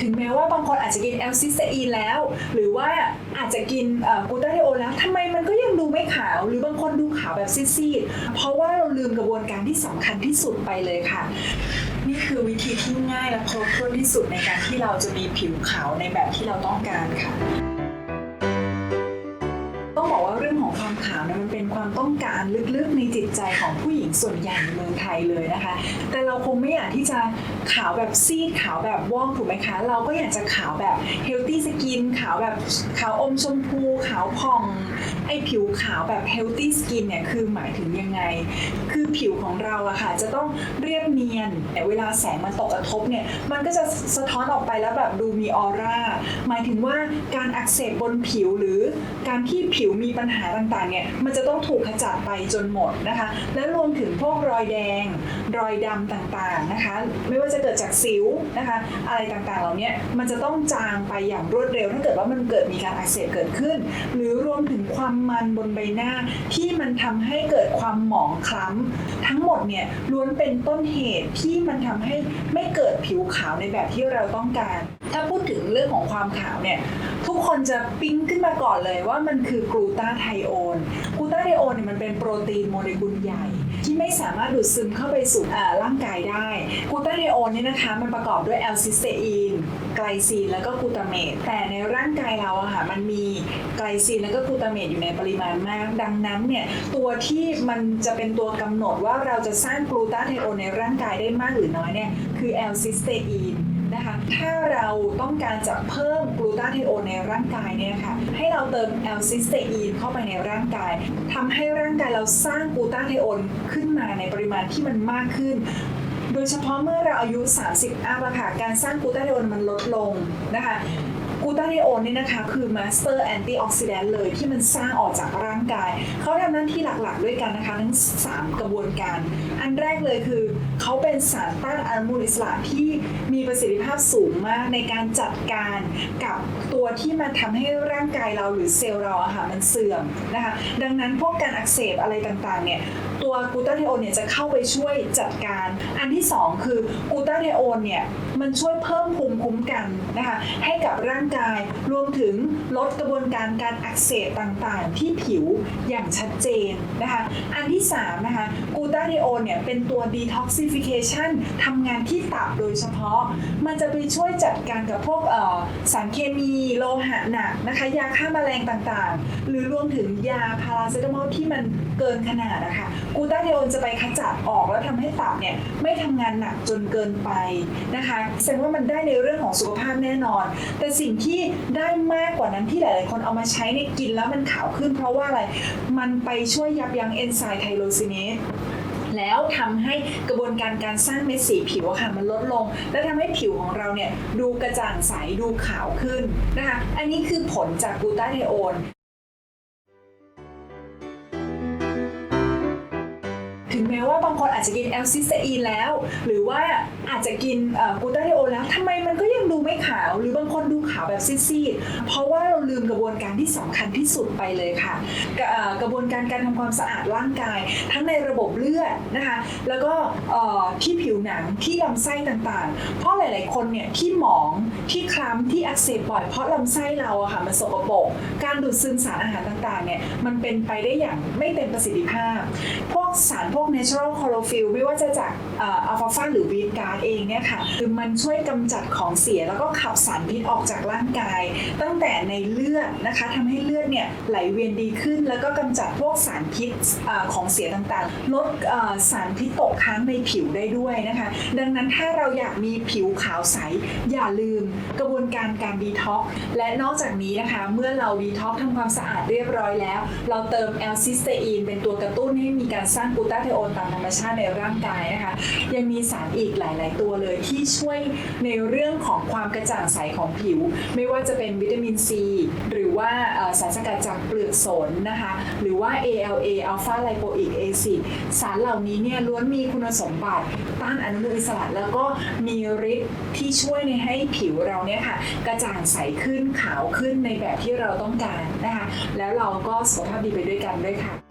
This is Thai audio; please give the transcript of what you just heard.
ถึงแม้ว่าบางคนอาจจะกินแอลซิสเตอีนแล้ว หรือว่าอาจจะกินกูตาเทโอนแล้วทำไมมันก็ยังดูไม่ขาว หรือบางคนดูขาวแบบซีดๆเพราะว่าเราลืมกระบวนการที่สำคัญที่สุดไปเลยค่ะ นี่คือวิธีที่ง่ายและครบถ้วนที่สุดในการที่เราจะมีผิวขาวในแบบที่เราต้องการค่ะ ความต้องการลึกๆในจิตใจของผู้หญิงส่วนใหญ่ในเมืองไทยเลยนะคะ แต่เราคงไม่อยากที่จะขาวแบบซีดขาวแบบว่องถูกไหมคะ เราก็อยากจะขาวแบบเฮลตี้สกินขาวแบบขาวอมชมพู ขาวผ่อง ไอผิวขาวแบบเฮลตี้สกินเนี่ยคือหมายถึงยังไง คือผิวของเราอะค่ะจะต้องเรียบเนียนแต่เวลาแสงมันตกกระทบเนี่ยมันก็จะสะท้อนออกไปแล้วแบบดูมีออร่าหมายถึงว่าการอักเสบบนผิวหรือการที่ผิวมีปัญหาต่างๆเนี่ยมันจะต้องถูกขจัดไปจนหมดนะคะ และรวมถึงพวกรอยแดง รอยดำต่างๆนะคะ ไม่ว่าจะเกิดจากสิวนะคะ อะไรต่างๆเหล่านี้มันจะต้องจางไปอย่างรวดเร็ว ถ้าเกิดว่ามันเกิดมีการอักเสบเกิดขึ้น หรือรวมถึงความมันบนใบหน้าที่มันทำให้เกิดความหมองคล้ำทั้งหมดเนี่ยล้วนเป็นต้นเหตุที่มันทำให้ไม่เกิดผิวขาวในแบบที่เราต้องการ ถ้าพูดถึงเรื่องของความขาวเนี่ยทุกคนจะปิ๊งขึ้นมาก่อนเลยว่ามันคือกลูตาไทโอน ไทโอนเนี่ยมันเป็นโปรตีนโมเลกุลใหญ่ ที่ไม่สามารถดูดซึมเข้าไปสู่ร่างกายได้กลูตาไทโอนเนี่ยนะคะมันประกอบด้วยแอลซิสเตอีนไกลซีนแล้วก็กลูตาเมตแต่ในร่างกายเราอะค่ะมันมีไกลซีนแล้วก็กลูตาเมตอยู่ในปริมาณมาก ดังนั้นเนี่ยตัวที่มันจะเป็นตัวกำหนดว่าเราจะสร้างกลูตาไทโอนในร่างกายได้มากหรือน้อยเนี่ยคือแอลซิสเตอีน นะคะ ถ้าเราต้องการจะเพิ่มกลูตาไทโอนในร่างกายเนี่ยค่ะ ให้เราเติมแอลซิสเตอีนเข้าไปในร่างกายทำให้ร่างกายเราสร้างกลูตาไทโอนขึ้นมาในปริมาณที่มันมากขึ้นโดยเฉพาะเมื่อเราอายุ 30อัพอะค่ะ การสร้างกลูตาไทโอนมันลดลงนะคะ กูตาไทโอนนี่นะคะคือมาสเตอร์แอนตี้ออกซิแดนต์เลยที่มันสร้างออกจากร่างกาย เขาทำหน้าที่หลักๆ ด้วยกันนะคะทั้ง 3 กระบวนการ อันแรกเลยคือ เขาเป็นสารต้านอนุมูลอิสระที่มีประสิทธิภาพสูงมากในการจัดการกับตัวที่มันทำให้ร่างกายเราหรือเซลล์เราอะค่ะมันเสื่อมนะคะดังนั้นพวกการอักเสบอะไรต่างๆเนี่ยตัวกูตาไทโอนเนี่ยจะเข้าไปช่วยจัดการ อันที่ 2 คือกูตาไทโอนเนี่ยมันช่วยเพิ่มภูมิคุ้มกันนะคะให้กับร่างกายรวมถึงลดกระบวนการการอักเสบต่างๆ ที่ผิวอย่างชัดเจนนะคะ อันที่3นะคะกูตาไทโอนเนี่ยเป็นตัว detoxification ทำงานที่ตับโดยเฉพาะ มันจะไปช่วยจัดการกับพวกสารเคมีโลหะหนักนะคะ ยาฆ่าแมลงต่างๆ หรือรวมถึงยาพาราเซตามอลที่มันเกินขนาดนะคะกูตาไทโอนจะไปขจัดออกแล้วทำให้ตับเนี่ยไม่ทำงานหนักจนเกินไปนะคะแสดงว่ามันได้ในเรื่องของสุขภาพแน่นอน แต่สิ่งที่ที่ได้มากกว่านั้นที่หลาย ๆ คนเอามาใช้ในกินแล้วมันขาวขึ้น เพราะว่าอะไร มันไปช่วยยับยั้งเอนไซม์ไทโรซิเนสแล้วทำให้กระบวนการการสร้างเม็ดสีผิวอะค่ะมันลดลง และทำให้ผิวของเราเนี่ยดูกระจ่างใสดูขาวขึ้นนะคะอันนี้คือผลจากกูตาไทโอนถึงแม้ว่าบางคนอาจจะกินแอลซิสเตอีนแล้ว หรือว่าอาจจะกินกูตาไทโอนแล้วทำไม หรือบางคนดูขาวแบบซีดๆเพราะว่าเราลืมกระบวนการที่สำคัญที่สุดไปเลยค่ะ กระกระบวนการการทำความสะอาดร่างกาย ทั้งในระบบเลือดนะคะ แล้วก็ที่ผิวหนังที่ลำไส้ต่างๆ เพราะหลาย ๆ คนเนี่ยที่หมองที่คล้ำที่อักเสบบ่อยเพราะลำไส้เราอะค่ะมันสกปรกการดูดซึมสารอาหารต่างๆเนี่ยมันเป็นไปได้อย่างไม่เต็มประสิทธิภาพพวกสารพวก natural chlorophyll ไม่ว่าจะจากอัลฟาฟาหรือวีดการ์ดเองเนี่ยค่ะคือมันช่วยกำจัดของเสียแล้วก็ขับสารพิษออกจากร่างกาย ตั้งแต่ในเลือดนะคะทำให้เลือดเนี่ยไหลเวียนดีขึ้น แล้วก็กำจัดพวกสารพิษอของเสียต่างๆ ลดสารพิษตกค้างในผิวได้ด้วยนะคะ ดังนั้นถ้าเราอยากมีผิวขาวใส อย่าลืมกระบวนการการดีท็อกและนอกจากนี้นะคะ เมื่อเราดีท็อกทำความสะอาดเรียบร้อยแล้ว เราเติมแอลซิสเตอีนเป็นตัวกระตุ้นให้มีการสร้างกลูตาไทโอนตามธรรมชาติในร่างกายนะคะ ยังมีสารอีกหลาย ๆ ตัวเลยที่ช่วยในเรื่องของความกระจ่างใสของผิว ไม่ว่าจะเป็นวิตามินซีหรือว่าสารสกัดจากเปลือกสนนะคะ หรือว่า ALA อัลฟาไลโปอิกแอซิดสารเหล่านี้เนี่ยล้วนมีคุณสมบัติต้านอนุมูลอิสระแล้วก็มีฤทธิ์ที่ช่วยในให้ผิวเราเนี่ยค่ะกระจ่างใสขึ้นขาวขึ้นในแบบที่เราต้องการนะคะ แล้วเราก็สุขภาพดีไปด้วยกันด้วยค่ะ